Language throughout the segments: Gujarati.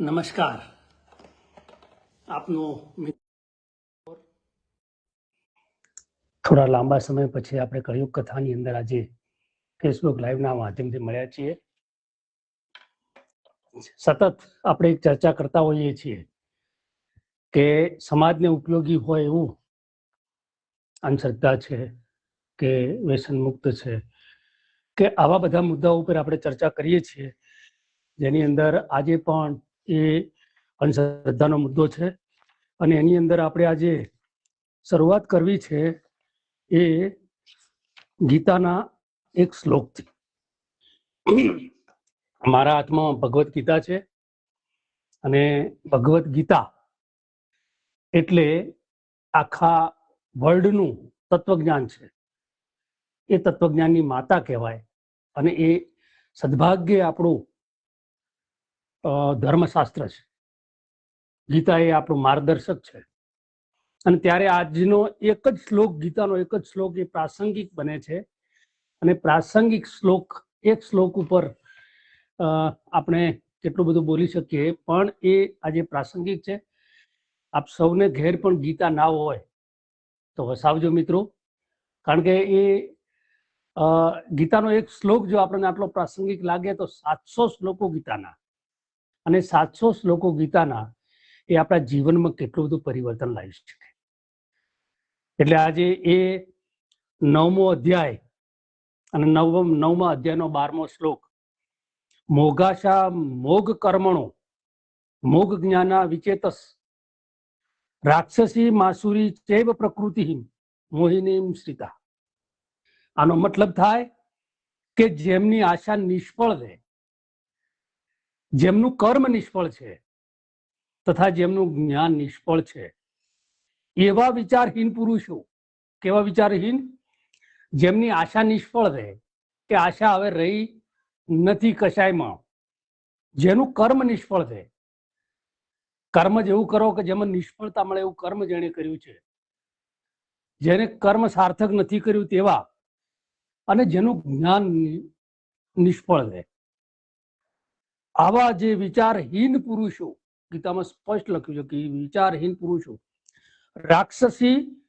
નમસ્કાર. આપનો થોડા લાંબા સમય પછી આપણે કળિયુગ કથાની અંદર આજે ફેસબુક લાઈવના માધ્યમથી મળ્યા છીએ. સતત આપણે એક ચર્ચા કરતા હોઈએ છીએ કે સમાજને ઉપયોગી હોય એવું અંધશ્રદ્ધા છે કે વ્યસન મુક્ત છે કે આવા બધા મુદ્દાઓ ઉપર આપણે ચર્ચા કરીએ છીએ. જેની અંદર આજે પણ એ અંધશ્રદ્ધાનો મુદ્દો છે. અને એની અંદર આપણે આજે શરૂઆત કરવી છે એ ગીતાના એક શ્લોકથી. મારા હાથમાં ભગવદ્ ગીતા છે અને ભગવદ્ ગીતા એટલે આખા વર્લ્ડનું તત્વજ્ઞાન છે. એ તત્વજ્ઞાનની માતા કહેવાય અને એ સદભાગ્ય આપણું ધર્મશાસ્ત્ર છે. ગીતા એ આપણું માર્ગદર્શક છે. અને ત્યારે આજનો એક જ શ્લોક, ગીતાનો એક જ શ્લોક એ પ્રાસંગિક બને છે. અને પ્રાસંગિક શ્લોક, એક શ્લોક ઉપર આપણે કેટલું બધું બોલી શકીએ, પણ એ આજે પ્રાસંગિક છે. આપ સૌને ઘેર પણ ગીતા ના હોય, તો વસાવજો મિત્રો. કારણ કે એ ગીતાનો એક શ્લોક જો આપણને આટલો પ્રાસંગિક લાગે તો સાતસો શ્લોકો ગીતાના. અને સાતસો શ્લોકો ગીતાના એ આપણા જીવનમાં કેટલું બધું પરિવર્તન લાવી શકે. એટલે આજે એ નવમો અધ્યાય અને નવમ, નવમા અધ્યાયનો બારમો શ્લોક મોઘાશા મોગ કર્મણો, મોગ જ્ઞાના વિચેતસ, રાક્ષસી માસુરી ચૈવ પ્રકૃતિ મોહિનીમ શ્રીતા. આનો મતલબ થાય કે જેમની આશા નિષ્ફળ છે જેમનું કર્મ નિષ્ફળ છે તથા જેમનું જ્ઞાન નિષ્ફળ છે. એવા વિચારહીન પુરુષો, કેવા વિચારહીન? જેમની આશા નિષ્ફળ રહે, કે આશા હવે રહી નથી કશાયમાં, જેનું કર્મ નિષ્ફળ છે. કર્મ જેવું કરો કે જેમાં નિષ્ફળતા મળે એવું કર્મ જેણે કર્યું છે. જેને કર્મ સાર્થક નથી કર્યું તેવા, અને જેનું જ્ઞાન નિષ્ફળ છે આવા જે વિચારહીન પુરુષો, ગીતામાં સ્પષ્ટ લખ્યું છે કે વિચારહીન પુરુષો, રાક્ષસી,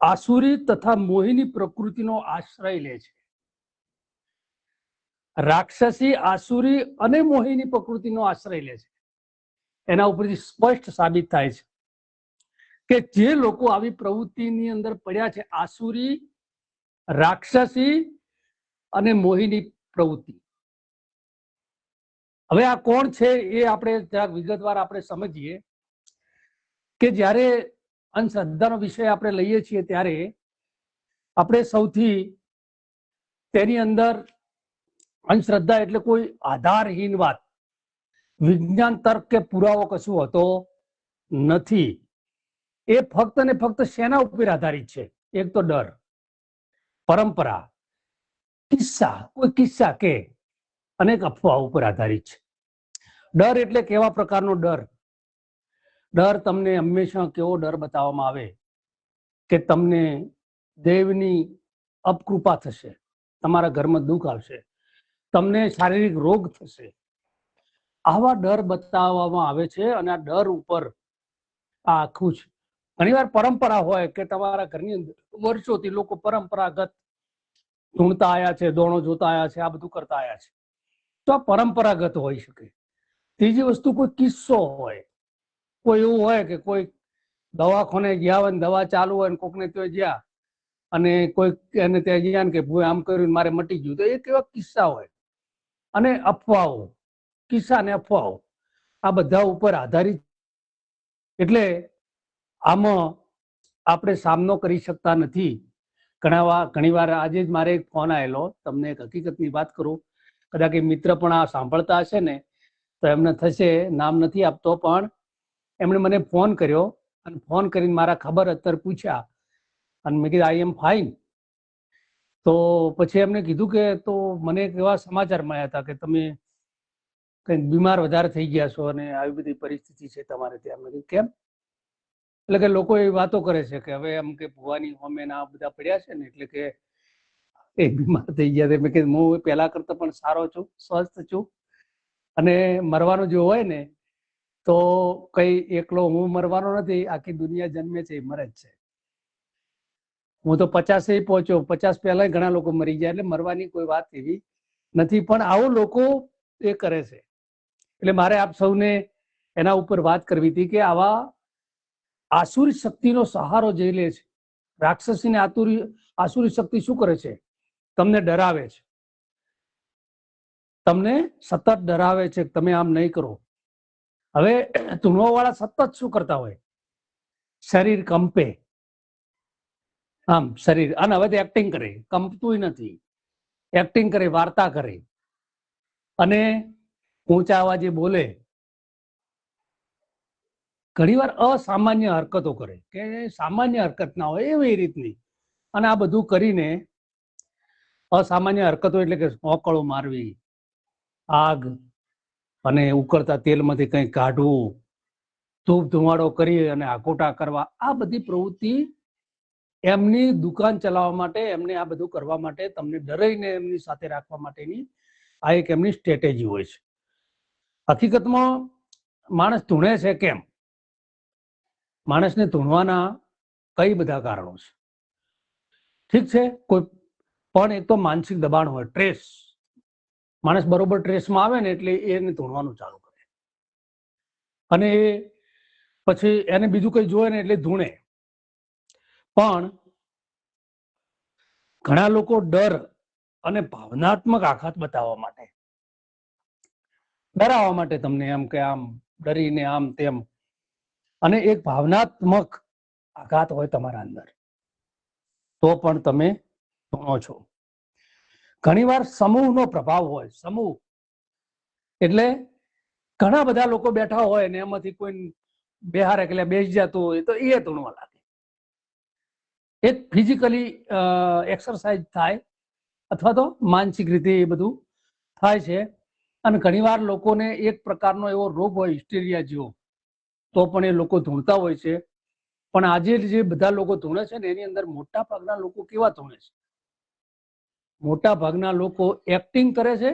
આસુરી તથા મોહિની પ્રકૃતિનો આશ્રય લે છે. રાક્ષસી, આસુરી અને મોહિની પ્રકૃતિનો આશ્રય લે છે. એના ઉપરથી સ્પષ્ટ સાબિત થાય છે કે જે લોકો આવી પ્રવૃત્તિની અંદર પડ્યા છે, આસુરી, રાક્ષસી અને મોહિની પ્રવૃત્તિ. હવે આ કોણ છે એ આપણે જરાક વિગતવાર આપણે સમજીએ કે જ્યારે અંધશ્રદ્ધાનો વિષય આપણે લઈએ છીએ ત્યારે આપણે સૌથી તેની અંદર અંધશ્રદ્ધા એટલે કોઈ આધારહીન વાત. વિજ્ઞાન, તર્ક કે પુરાવો કશું હોતો નથી. એ ફક્ત ને ફક્ત શેના ઉપર આધારિત છે? એક તો ડર, પરંપરા, કિસ્સા, કોઈ કિસ્સા કે અનેક અફવાઓ ઉપર આધારિત છે. ડર એટલે કેવા પ્રકારનો ડર? ડર તમને હંમેશા કેવો ડર બતાવવામાં આવે? કે તમને દેવની અપકૃપા થશે, તમારા ઘરમાં દુઃખ આવશે, તમને શારીરિક રોગ થશે. આવા ડર બતાવવામાં આવે છે અને આ ડર ઉપર આ આખું છે ઘણીવાર પરંપરા હોય કે તમારા ઘરની અંદર વર્ષોથી લોકો પરંપરાગત ઢૂંઢતા આવ્યા છે, દોણો જોતા આવ્યા છે, આ બધું કરતા આવ્યા છે. તો આ પરંપરાગત હોઈ શકે. ત્રીજી વસ્તુ કોઈ કિસ્સો હોય, કોઈ એવું હોય કે કોઈ દવાખાને ગયા હોય ને દવા ચાલુ હોય ને કોકને ત્યાં ગયા અને કોઈ એને ત્યાં ગયા ને કે આમ કર્યું મારે મટી ગયું, તો એ કેવા કિસ્સા હોય. અને અફવાઓ, કિસ્સા ને અફવાઓ, આ બધા ઉપર આધારિત એટલે આમાં આપણે સામનો કરી શકતા નથી. ઘણા ઘણીવાર ઘણી વાર આજે જ મારે એક ફોન આવેલો તમને એક હકીકતની વાત કરું. કદાચ એ મિત્ર પણ આ સાંભળતા હશે ને, તો એમને થશે, નામ નથી આપતો, પણ એમણે મને ફોન કર્યો અને ફોન કરીને મારા ખબર અત્તર પૂછ્યા. અને મેં કીધું આઈ એમ ફાઇન તો પછી એમને કીધું કે, તો મને એવા સમાચાર મળ્યા હતા કે તમે કંઈક બીમાર વધારે થઈ ગયા છો અને આવી બધી પરિસ્થિતિ છે તમારે ત્યાં. મેં કીધું, કેમ? એટલે કે લોકો એવી વાતો કરે છે કે હવે એમ કે ભુવાની હોમે ના બધા પડ્યા છે ને, એટલે કે એ બીમાર થઈ ગયા મેં કીધું, હું પહેલા કરતા પણ સારો છું, સ્વસ્થ છું. અને મરવાનું જો હોય ને, તો કઈ એકલો હું મરવાનો નથી, આખી દુનિયા જન્મે છે, એ મરે જ છે. હું તો પચાસે પહોંચ્યો. પચાસ પહેલા ઘણા લોકો મરી ગયા, એટલે મરવાની કોઈ વાત એવી નથી. પણ આવું લોકો એ કરે છે. એટલે મારે આપ સૌને એના ઉપર વાત કરવી હતી કે આવા આસુરી શક્તિનો સહારો જઈ લે છે, રાક્ષસીને આતુરી, આસુરી શક્તિ શું કરે છે? તમને ડરાવે છે. તમને સતત ડરાવે છે તમે આમ નહીં કરો. હવે વાળા સતત શું કરતા હોય? શરીર કંપે. આમ શરીર, અને હવે એક્ટિંગ કરે. કંપતું નથી. એક્ટિંગ કરે, વાર્તા કરે. અને ઊંચા અવાજે બોલે. ઘણીવાર અસામાન્ય હરકતો કરે. કે સામાન્ય હરકત ના હોય એવી રીતની. અને આ બધું કરીને અસામાન્ય હરકતો એટલે કે ઓકળો મારવી, આગ અને ઉકળતા તેલમાંથી કંઈ કાઢવું, ધૂપ ધુમાડો કરી અને આકોટા કરવા, આ બધી પ્રવૃત્તિ એમની દુકાન ચલાવવા માટે, એમને આ બધું કરવા માટે, તમને ડરાઈને એમની સાથે રાખવા માટેની આ એક એમની સ્ટ્રેટેજી હોય છે. હકીકતમાં માણસ ધૂણે છે કેમ? માણસને ધૂણવાના કઈ બધા કારણો છે? ઠીક છે, કોઈ પણ એક તો માનસિક દબાણ હોય ટ્રેસ માણસ બરોબર ટ્રેસમાં આવે ને એટલે એને ધૂણવાનું ચાલુ કરે. અને પછી એને બીજું કંઈ જોવે ને એટલે ધૂણે. પણ ઘણા લોકો ડર અને ભાવનાત્મક આઘાત બતાવવા માટે, ડરાવવા માટે તમને એમ કે આમ ડરીને આમ તેમ. અને એક ભાવનાત્મક આઘાત હોય તમારા અંદર. તો પણ તમે ભણો છો. ઘણીવાર સમૂહનો પ્રભાવ હોય, સમૂહ. એટલે ઘણા બધા લોકો બેઠા હોય ને એમાંથી કોઈ બેહાર એટલે બેસી જતું હોય તો એ ધૂણવા લાગે. એક ફિઝિકલી એક્સરસાઇઝ થાય અથવા તો માનસિક રીતે એ બધું થાય છે. અને ઘણીવાર લોકોને એક પ્રકારનો એવો રોગ હોય હિસ્ટેરિયા જેવો, તો પણ એ લોકો ધૂણતા હોય છે. પણ આજે જે બધા લોકો ધૂણે છે ને એની અંદર મોટા ભાગના લોકો કેવા ધૂણે છે? મોટા ભાગના લોકો એક્ટિંગ કરે છે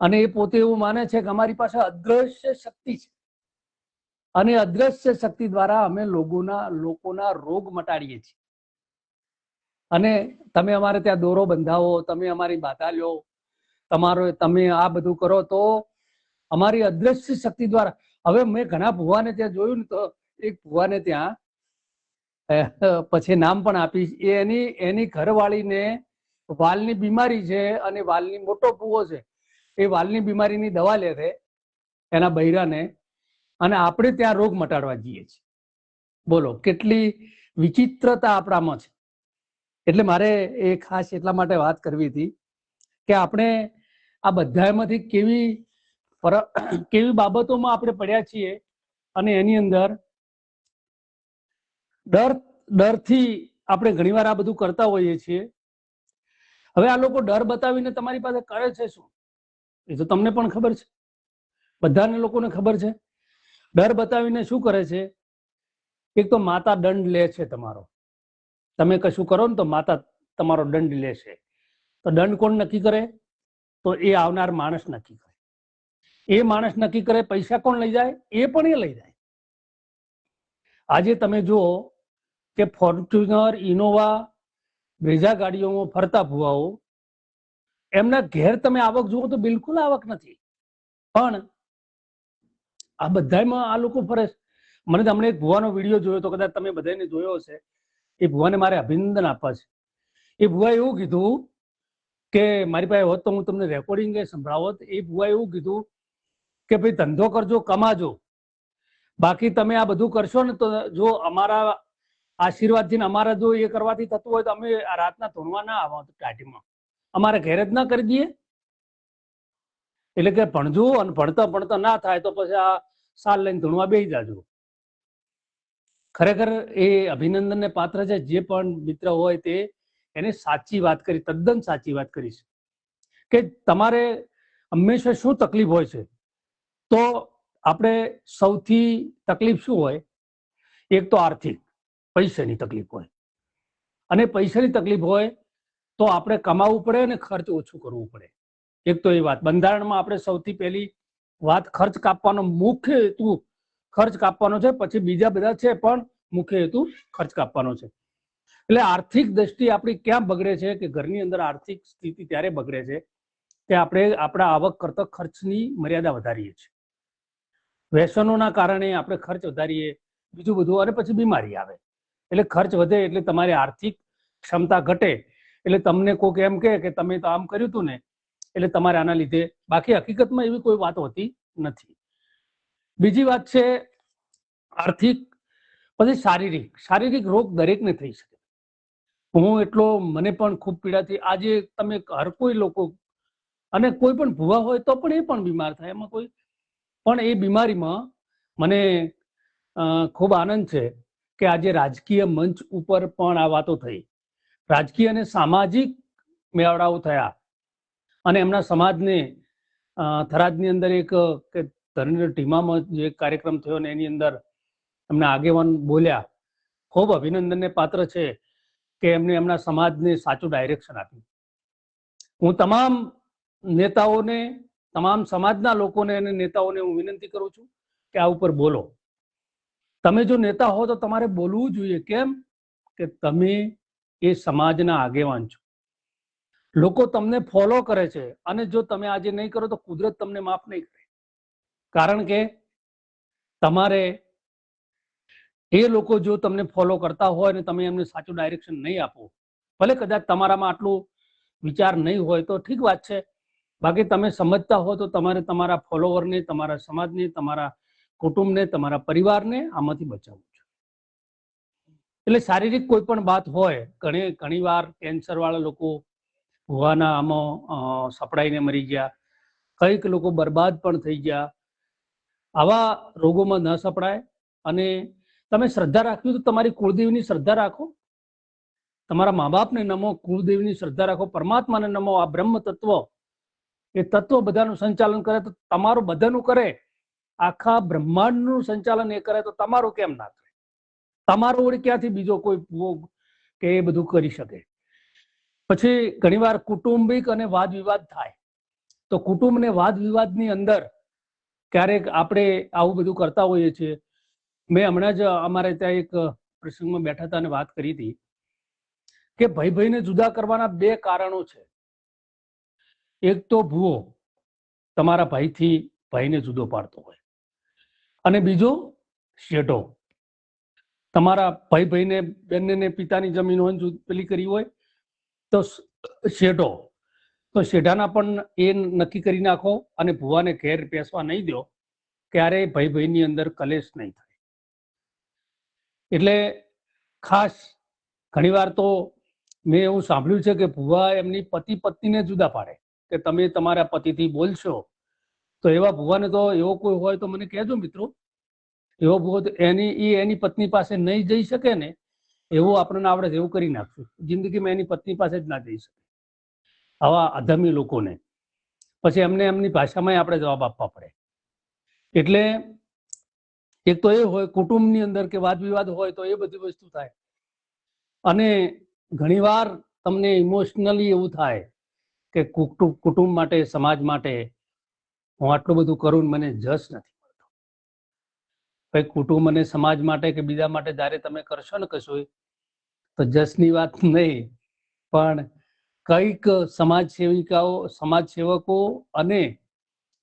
અને એ પોતે એવું માને છે કે અમારી પાસે અદ્રશ્ય શક્તિ છે. અને અદ્રશ્ય શક્તિ દ્વારા અમે લોકોના લોકોના રોગ મટાડીએ છીએ. અને તમે અમારે ત્યાં દોરો બંધાવો, તમે અમારી બાધા લ્યો, તમારો, તમે આ બધું કરો તો અમારી અદ્રશ્ય શક્તિ દ્વારા, હવે મેં ઘણા ભુવાને ત્યાં જોયું ને તો એક ભુવાને ત્યાં પછી નામ પણ આપીશ એ એની એની ઘરવાળીને વાલની બીમારી છે અને વાલની મોટો ભૂવો છે, એ વાલની બીમારીની દવા લે છે, એના બૈરાને. અને આપણે ત્યાં રોગ મટાડવા જઈએ છીએ. બોલો, કેટલી વિચિત્રતા આપણામાં છે. એટલે મારે એ ખાસ એટલા માટે વાત કરવી હતી કે આપણે આ બધામાંથી કેવી કેવી બાબતોમાં આપણે પડ્યા છીએ અને એની અંદર ડર, ડરથી આપણે ઘણીવાર આ બધું કરતા હોઈએ છીએ. હવે આ લોકો ડર બતાવીને તમારી પાસે કરે છે શું? એ તો તમને પણ ખબર છે. બધાને લોકોને ખબર છે. ડર બતાવીને શું કરે છે? એક તો માતા દંડ લે છે તમારો. તમે કશું કરો ને તો માતા તમારો દંડ લે છે. તો દંડ કોણ નક્કી કરે? તો એ આવનાર માણસ નક્કી કરે. એ માણસ નક્કી કરે પૈસા કોણ લઈ જાય? એ પણ એ લઈ જાય. આજે તમે જુઓ કે ફોર્ચ્યુનર ઇનોવા બ્રેઝા ગાડીઓમાં ફરતા ભુવાઓ. એમના ઘેર તમે આવક જુઓ તો બિલકુલ આવક નથી. પણ આ બધામાં આ લોકો ફરે મને તમને એક ભુવાનો વીડિયો જોયો તો કદાચ તમે બધાને જોયો હશે. એ ભુવાને મારે અભિનંદન આપવા છે. એ ભુવાએ એવું કીધું કે મારી પાસે હોત તો હું તમને રેકોર્ડિંગ સંભળાવત. એ ભુવાએ એવું કીધું કે ભાઈ ધંધો કરજો, કમાજો. બાકી તમે આ બધું કરશો ને તો જો અમારા આશીર્વાદથી અમારા જો એ કરવાથી થતું હોય તો અમે રાતના ધૂણવા ના આવો ટાટીમાં અમારે ઘેર જ ના કરી દઈએ. એટલે કે ભણજો અને ભણતા ભણતા ના થાય તો પછી આ સાલ લઈને ધૂણવા બેસી જાજો. ખરેખર એ અભિનંદનને પાત્ર છે જે પણ મિત્ર હોય તે એને સાચી વાત કરી, તદ્દન સાચી વાત કરી છે. કે તમારે હંમેશા શું તકલીફ હોય છે? તો આપણે સૌથી તકલીફ શું હોય? એક તો આર્થિક. પૈસાની તકલીફ હોય. અને પૈસાની તકલીફ હોય તો આપણે કમાવવું પડે અને ખર્ચ ઓછું કરવું પડે. એક તો એ વાત. બંધારણમાં આપણે સૌથી પહેલી વાત ખર્ચ કાપવાનો મુખ્ય હેતુ ખર્ચ કાપવાનો છે, પછી બીજા બધા છે, પણ મુખ્ય હેતુ ખર્ચ કાપવાનો છે. એટલે આર્થિક દ્રષ્ટિ આપણી ક્યાં બગડે છે કે ઘરની અંદર આર્થિક સ્થિતિ ત્યારે બગડે છે કે આપણે આપણા આવક કરતા ખર્ચની મર્યાદા વધારીએ છીએ. વ્યસનોના કારણે આપણે ખર્ચ વધારીએ, બીજું બધું, અને પછી બીમારી આવે. એટલે ખર્ચ વધે એટલે તમારી આર્થિક ક્ષમતા ઘટે. એટલે તમને કોઈક એમ કે તમે તો આમ કર્યું હતું ને, એટલે તમારે આના લીધે બાકી હકીકતમાં એવી કોઈ વાત હોતી નથી. બીજી વાત છે આર્થિક, પછી શારીરિક. શારીરિક રોગ દરેકને થઈ શકે. હું એટલો, મને પણ ખૂબ પીડાથી, આજે તમે હર કોઈ લોકો અને કોઈ પણ ભૂવા હોય તો પણ એ પણ બીમાર થાય. એમાં કોઈ, પણ એ બીમારીમાં મને ખૂબ આનંદ છે. કે આજે રાજકીય મંચ ઉપર પણ આ વાતો થઈ. રાજકીય અને સામાજિક મેળાવડાઓ થયા. અને એમના સમાજને થરાદની અંદર એક, કે ધરેન્દ્ર ટીમામાં જે કાર્યક્રમ થયો ને એની અંદર એમના આગેવાન બોલ્યા. ખૂબ અભિનંદનને પાત્ર છે કે એમને એમના સમાજને સાચું ડાયરેક્શન આપ્યું. હું તમામ નેતાઓને, તમામ સમાજના લોકોને અને નેતાઓને હું વિનંતી કરું છું કે આ ઉપર બોલો. તમે જો નેતા હો તો તમારે બોલવું જોઈએ. કેમ? કે તમે એ સમાજના આગેવાન છો. લોકો તમને ફોલો કરે છે અને જો તમે આજે નહીં કરો તો કુદરત તમને માફ નહીં કરે. કારણ કે તમારે એ લોકો જો તમને ફોલો કરતા હોય ને તમે એમને સાચું ડાયરેક્શન નહીં આપો, ભલે કદાચ તમારામાં આટલું વિચાર નહીં હોય તો ઠીક વાત છે. બાકી તમે સમજતા હો તો તમારે તમારા ફોલોવરને તમારા સમાજને, તમારા કુટુંબને, તમારા પરિવારને આમાંથી બચાવવું છું. એટલે શારીરિક કોઈ પણ વાત હોય, ઘણી ઘણી વાર કેન્સર વાળા લોકો ભૂવાના આમાં સપડાઈને મરી ગયા, કંઈક લોકો બરબાદ પણ થઈ ગયા. આવા રોગોમાં ન સપડાય અને તમે શ્રદ્ધા રાખવી તો તમારી કુળદેવીની શ્રદ્ધા રાખો. તમારા મા બાપને નમો, કુળદેવીની શ્રદ્ધા રાખો, પરમાત્માને નમો. આ બ્રહ્મ તત્વ એ તત્વ બધાનું સંચાલન કરે તો તમારું બધાનું કરે. આખા બ્રહ્માંડનું સંચાલન એ કરે તો તમારું કેમ ના કરે તમારો વળી ક્યાંથી બીજો કોઈ કે એ બધું કરી શકે? પછી ઘણીવાર કુટુંબિક અને વાદ વિવાદ થાય. તો કુટુંબ ને વાદ વિવાદની અંદર ક્યારેક આપણે આવું બધું કરતા હોઈએ છીએ. મેં હમણાં જ અમારે ત્યાં એક પ્રસંગમાં બેઠા હતા અને વાત કરી હતી કે ભાઈ ભાઈને જુદા કરવાના બે કારણો છે. એક તો ભૂવો, તમારા ભાઈથી ભાઈને જુદો પાડતો હોય. અને બીજો શેઢો તમારા ભાઈ ભાઈને બંનેને પિતાની જમીન હોય ને પેલી કરી હોય, તો શેઢો તો શેઢાના પણ એ નક્કી કરી નાખો અને ભૂવાને ઘેર પેસવા નહીં દો ક્યારેય ભાઈ ભાઈની અંદર કલેશ નહીં થાય. એટલે ખાસ ઘણીવાર તો મેં એવું સાંભળ્યું છે કે ભુવા એમની પતિ પત્નીને જુદા પાડે, કે તમે તમારા પતિથી બોલશો તો એવા ભુવાને તો એવો કોઈ હોય તો મને કહેજો મિત્રો. એવો ભુવો એની એ એની પત્ની પાસે નહીં જઈ શકે ને, એવું આપણને છે એવું કરી નાખશું. જિંદગીમાં એની પત્ની પાસે જ ના જઈ શકે. આવા અધમી લોકોને. પછી એમને એમની ભાષામાં આપણે જવાબ આપવા પડે. એટલે એક તો એ હોય, કુટુંબની અંદર કે વાદ વિવાદ હોય તો એ બધી વસ્તુ થાય. અને ઘણીવાર તમને ઇમોશનલી એવું થાય કે કુટુંબ કુટુંબ માટે, સમાજ માટે હું આટલું બધું કરું મને જસ નથી મળતો. ભાઈ, કુટુંબ અને સમાજ માટે કે બીજા માટે જ્યારે તમે કરશો ને કશું તો જસની વાત નહીં, પણ કંઈક સમાજ સેવિકાઓ સમાજ સેવકો અને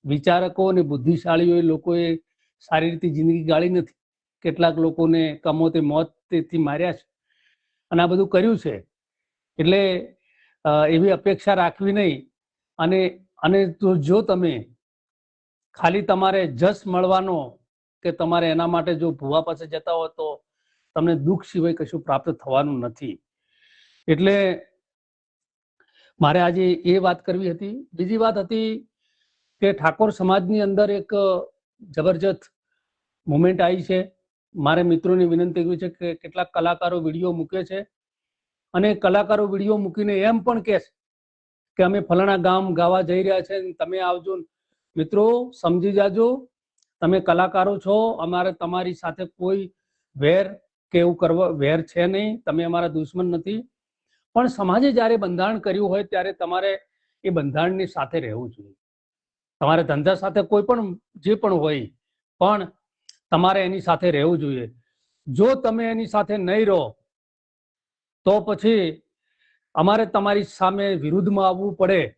વિચારકો અને બુદ્ધિશાળીઓ લોકોએ સારી રીતે જિંદગી ગાળી નથી. કેટલાક લોકોને કમોતે મોત તેથી માર્યા છે. અને આ બધું કર્યું છે. એટલે એવી અપેક્ષા રાખવી નહીં. અને અને જો તમે ખાલી તમારે જસ મળવાનો કે તમારે એના માટે જો ભુવા પાસે જતા હો તો તમને દુઃખ સિવાય કશું પ્રાપ્ત થવાનું નથી. એટલે મારે આજે એ વાત કરવી હતી. બીજી વાત હતી કે ઠાકોર સમાજની અંદર એક જબરજસ્ત મુમેન્ટ આવી છે. મારે મિત્રોને વિનંતી કરવી છે કે કેટલાક કલાકારો વીડિયો મૂકે છે. અને કલાકારો વીડિયો મૂકીને એમ પણ કહે છે કે અમે ફલાણા ગામ ગાવા જઈ રહ્યા છે તમે આવજો મિત્રો, સમજી જાજો. તમે કલાકારો છો, અમારે તમારી સાથે કોઈ વેર કે એવું કરવા, વેર છે નહીં. તમે અમારા દુશ્મન નથી. પણ સમાજે જ્યારે બંધારણ કર્યું હોય ત્યારે તમારે એ બંધારણની સાથે રહેવું જોઈએ. તમારે ધંધા સાથે કોઈ પણ, જે પણ હોય, પણ તમારે એની સાથે રહેવું જોઈએ. જો તમે એની સાથે નહીં રહો, તો પછી અમારે તમારી સામે વિરુદ્ધમાં આવવું પડે.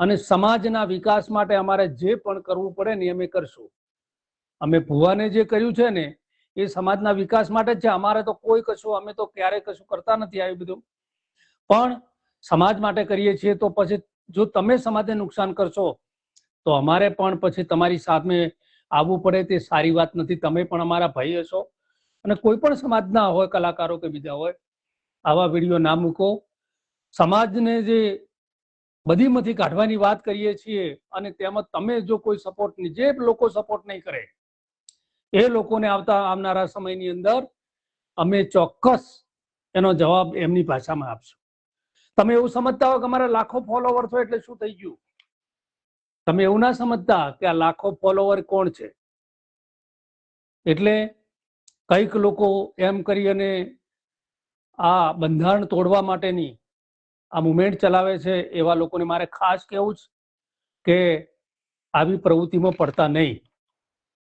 અને સમાજના વિકાસ માટે અમારે જે પણ કરવું પડે ને અમે કરશું. અમે ભુવાને જે કર્યું છે ને, એ સમાજના વિકાસ માટે જ છે. અમારે તો કોઈ કશું, અમે તો ક્યારેય કશું કરતા નથી આવી બધું. પણ સમાજ માટે કરીએ છીએ તો પછી જો તમે સમાજને નુકસાન કરશો, તો અમારે પણ પછી તમારી સામે આવવું પડે તે સારી વાત નથી. તમે પણ અમારા ભાઈ હશો. અને કોઈ પણ સમાજના હોય, કલાકારો કે બીજા હોય, આવા વીડિયો ના મૂકો. સમાજને જે બધીમાંથી કાઢવાની વાત કરીએ છીએ અને તેમાં તમે જો કોઈ સપોર્ટ જે લોકો સપોર્ટ નહીં કરે, એ લોકોને આવતા આવનારા સમયની અંદર અમે ચોક્કસ એનો જવાબ એમની ભાષામાં આપશું. તમે એવું સમજતા હો કે અમારા લાખો ફોલોવર છો એટલે શું થઈ ગયું? તમે એવું ના સમજતા કે આ લાખો ફોલોવર કોણ છે? એટલે કંઈક લોકો એમ કરી અને આ બંધારણ તોડવા માટેની આ મુવમેન્ટ ચલાવે છે એવા લોકોને મારે ખાસ કહેવું છે કે આવી પ્રવૃત્તિમાં પડતા નહીં.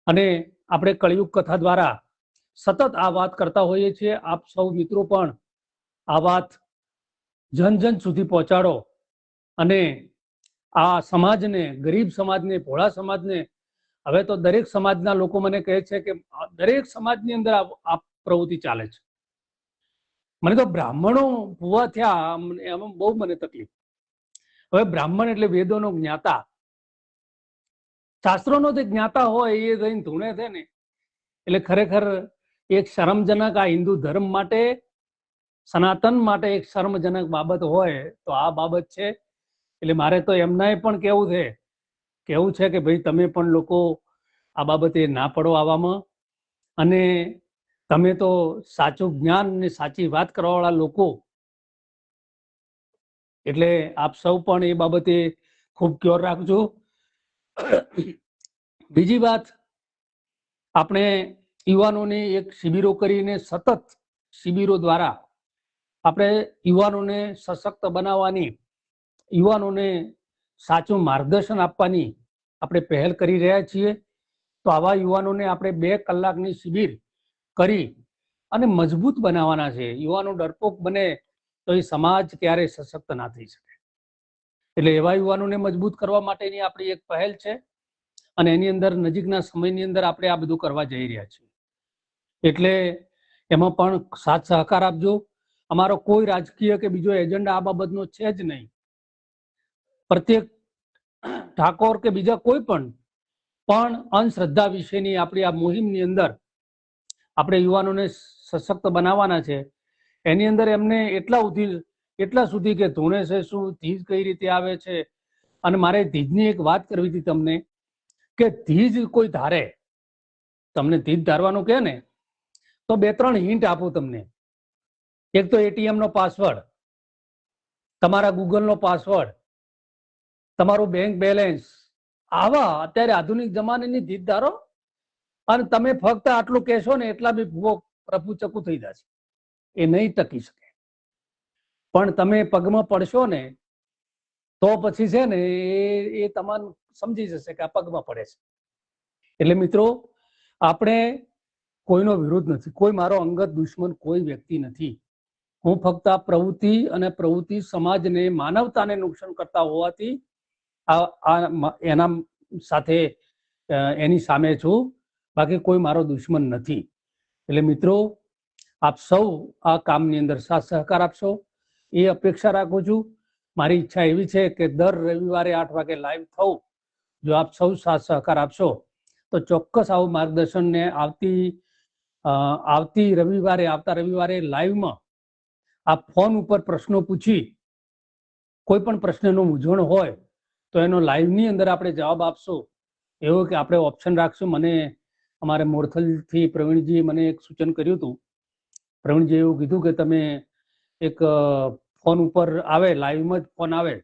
અને આપણે કળિયુગ કથા દ્વારા સતત આ વાત કરતા હોઈએ છીએ. આપ સૌ મિત્રો પણ આ વાત જન જન સુધી પહોંચાડો. અને આ સમાજને, ગરીબ સમાજને, ભોળા સમાજને, હવે તો દરેક સમાજના લોકો મને કહે છે કે દરેક સમાજની અંદર આ પ્રવૃત્તિ ચાલે છે. મને તો બ્રાહ્મણો ભૂવા થયા એમાં બહુ મને તકલીફ. હવે બ્રાહ્મણ એટલે વેદોનો જ્ઞાતા. શાસ્ત્રોનો જે જ્ઞાતા હોય એ જઈને ધૂણે છે ને, એટલે ખરેખર એક શરમજનક આ હિન્દુ ધર્મ માટે, સનાતન માટે એક શરમજનક બાબત હોય, તો આ બાબત છે. એટલે મારે તો એમને પણ કેવું છે કેવું છે કે ભાઈ તમે પણ લોકો આ બાબતે ના પડો આવામાં. અને તમે તો સાચું જ્ઞાન અને સાચી વાત કરવાવાળા લોકો. એટલે આપ સૌ પણ એ બાબતે ખૂબ ક્યોર રાખજો. બીજી વાત, આપણે યુવાનોને એક શિબિરો કરીને સતત શિબિરો દ્વારા આપણે યુવાનોને સશક્ત બનાવવાની, યુવાનોને સાચું માર્ગદર્શન આપવાની આપણે પહેલ કરી રહ્યા છીએ. તો આવા યુવાનોને આપણે બે કલાકની શિબિર કરી અને મજબૂત બનાવવાના છે. યુવાનો ડરપોક બને તો એ સમાજ ક્યારે સશક્ત ના થઈ શકે. એટલે એવા યુવાનોને મજબૂત કરવા માટેની આપણી એક પહેલ છે અને એની અંદર નજીકના સમયની અંદર આપણે આ બધું કરવા જઈ રહ્યા છીએ. એટલે એમાં પણ સાથ સહકાર આપજો. અમારો કોઈ રાજકીય કે બીજો એજન્ડા આ બાબતનો છે જ નહીં. પ્રત્યેક ઠાકોર કે બીજા કોઈ પણ પણ અંધશ્રદ્ધા વિશેની આપણી આ મુહિમની અંદર આપણે યુવાનોને સશક્ત બનાવવાના છે. એની અંદર એમને એટલા સુધી એટલા સુધી કે ધૂણે છે શું, ધીજ કઈ રીતે આવે છે? અને મારે ધીજની એક વાત કરવી હતી તમને, કે ધીજ કોઈ ધારે. તમને ધીજ ધારવાનું કહે ને, તો બે ત્રણ હિન્ટ આપું તમને. એક તો એટીએમ નો પાસવર્ડ તમારા ગૂગલનો પાસવર્ડ તમારું બેંક બેલેન્સ આવા અત્યારે આધુનિક જમાનાની ધીજ ધારો અને તમે ફક્ત આટલું કહેશો ને એટલા બી ભૂવો પ્રભુ ચકુ થઈ જશે. એ નહીં ટકી શકે. પણ તમે પગમાં પડશો ને, તો પછી છે ને એ તમારે સમજી જશે કે આ પગમાં પડે છે. એટલે મિત્રો, આપણે કોઈનો વિરોધ નથી. કોઈ મારો અંગત દુશ્મન કોઈ વ્યક્તિ નથી. હું ફક્ત આ પ્રવૃત્તિ અને પ્રવૃત્તિ સમાજને, માનવતાને નુકસાન કરતા હોવાથી આ એના સાથે એની સામે છું. બાકી કોઈ મારો દુશ્મન નથી. એટલે મિત્રો, આપ સૌ આ કામની અંદર સાથ સહકાર આપશો. એ અપેક્ષા રાખું છું. મારી ઈચ્છા એવી છે કે દર રવિવારે આઠ વાગે લાઈવ થવું. જો આપ સૌ સાથ સહકાર આપશો, તો ચોક્કસ આવું માર્ગદર્શનને આવતી આવતી રવિવારે, આવતા રવિવારે લાઈવમાં આ ફોન ઉપર પ્રશ્નો પૂછી, કોઈ પણ પ્રશ્નનું મૂંઝવણ હોય, તો એનો લાઈવની અંદર આપણે જવાબ આપશો. એવો કે આપણે ઓપ્શન રાખશું. મને અમારે મોરથલથી પ્રવીણજી મને એક સૂચન કર્યું હતું. પ્રવીણજી એવું કીધું કે તમે એક ફોન ઉપર આવે, લાઈવમાં જ ફોન આવે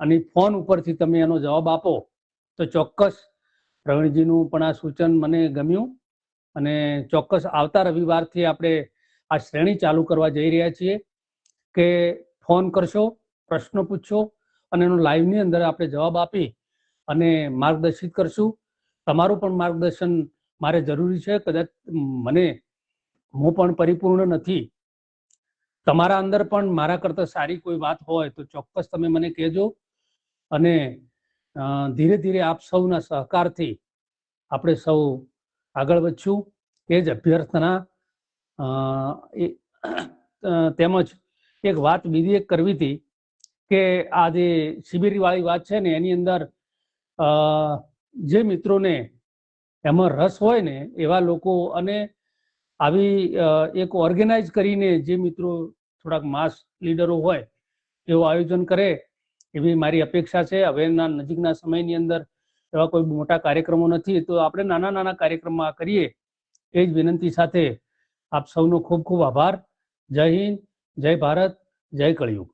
અને ફોન ઉપરથી તમે એનો જવાબ આપો. તો ચોક્કસ પ્રવીણજીનું પણ આ સૂચન મને ગમ્યું અને ચોક્કસ આવતા રવિવારથી આપણે આ શ્રેણી ચાલુ કરવા જઈ રહ્યા છીએ કે ફોન કરશો, પ્રશ્નો પૂછશો અને એનો લાઈવની અંદર આપણે જવાબ આપી અને માર્ગદર્શિત કરશું. તમારું પણ માર્ગદર્શન મારે જરૂરી છે, કદાચ મને, હું પણ પરિપૂર્ણ નથી. તમારા અંદર પણ મારા કરતાં સારી કોઈ વાત હોય, તો ચોક્કસ તમે મને કહેજો. અને ધીરે ધીરે આપ સૌના સહકારથી આપણે સૌ આગળ વધશું. એ જ અભ્યર્થના તેમજ એક વાત બીજી એક કરવી હતી કે આ જે શિબિરવાળી વાત છે ને, એની અંદર જે મિત્રોને એમાં રસ હોય ને એવા લોકો અને આવી એક ઓર્ગેનાઇઝ કરીને જે મિત્રો થોડાક માસ લીડરો હોય એવું આયોજન કરે, એવી મારી અપેક્ષા છે. હવેના નજીકના સમયની અંદર એવા કોઈ મોટા કાર્યક્રમો નથી, તો આપણે નાના નાના કાર્યક્રમમાં કરીએ. એ જ વિનંતી સાથે આપ સૌનો ખૂબ ખૂબ આભાર. જય હિન્દ, જય ભારત, જય કળિયુગ.